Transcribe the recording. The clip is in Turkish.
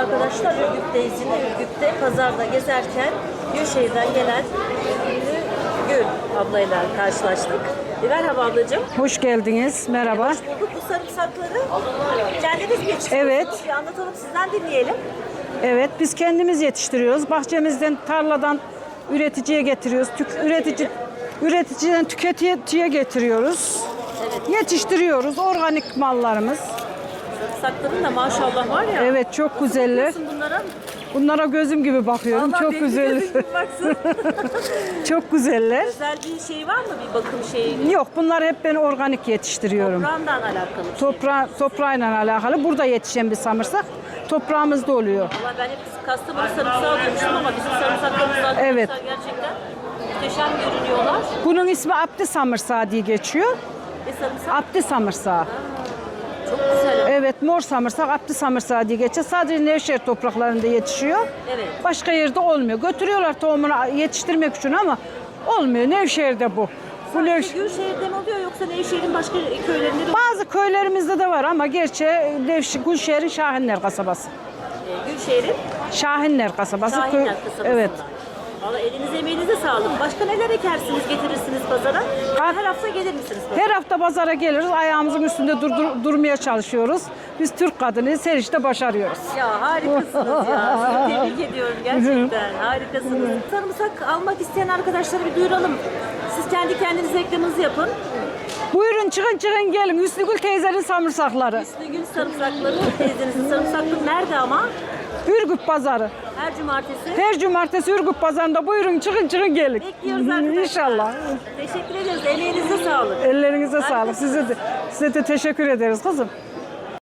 arkadaşlar. Ürgüp'teyiz yine. Ürgüp'te pazarda gezerken Gülşehir'den gelen ünlü Gül ablayla karşılaştık. E, merhaba ablacığım. Hoş geldiniz. Merhaba. Hoş bulduk. Bu sarımsakları kendiniz mi yetiştiriyorsunuz? Evet. Bir anlatalım sizden dinleyelim. Evet, biz kendimiz yetiştiriyoruz. Bahçemizden, tarladan üreticiye getiriyoruz. Tük, üretici üreticiden tüketiciye getiriyoruz. Yetiştiriyoruz. Organik mallarımız. Sarımsakların da maşallah var ya. Evet, çok güzeller. Bunlara. Bunlara gözüm gibi bakıyorum. Allah çok benim güzel. gözüm gibi baksın. çok güzeller. Özel bir şey var mı? Bir bakım şeyi? Yok, bunlar hep ben organik yetiştiriyorum. Toprağından alakalı bir şey. Toprağı, toprağıyla alakalı. Burada yetişen bir samırsak toprağımızda oluyor. Valla ben hep Kastamonu sarımsağı duymuştum ama bizim sarımsaklarımız arkadaşlar Evet. gerçekten muhteşem görünüyorlar. Bunun ismi Abdi samırsağı diye geçiyor. Ve sarımsak Abdi samırsağı. Çok güzel. Evet mor samırsak Abdi samırsağı diye geçiyor. Sadece Nevşehir topraklarında yetişiyor. Evet. Başka yerde olmuyor. Götürüyorlar tohumunu yetiştirmek için ama olmuyor. Nevşehir'de bu. Bu Nevşehir. Gülşehir'de mi oluyor yoksa Nevşehir'in başka köylerinde de Bazı köylerimizde de var ama gerçi Nevşehir, Gülşehir'in Şahinler kasabası. e, Gülşehir'in Şahinler kasabası. Şahinler kasabasında. Evet. Valla elinize emeğinize sağlık. Başka neler ekersiniz getirirsiniz pazara? Ha- Her hafta gelir misiniz pazara? Her hafta pazara geliriz. Ayağımızın üstünde durdur- durmaya çalışıyoruz. Biz Türk kadınıyız. Her işte başarıyoruz. Ya harikasınız ya. Sizi tebrik ediyorum gerçekten. Harikasınız. Sarımsak almak isteyen arkadaşları bir duyuralım. Siz kendi kendinize reklamınızı yapın. Çıkın çıkın gelin. Hüsnügül teyzenin samırsakları. Üstügül sarımsakları teyzenizin sarımsakları nerede ama? Ürgüp pazarı. Her cumartesi. Her cumartesi Ürgüp pazarında buyurun çıkın çıkın gelin. Bekliyoruz arkadaşlar. İnşallah. Teşekkür ediyoruz. Emeğinize sağlık. Ellerinize sağlık. Size de, size de teşekkür ederiz kızım.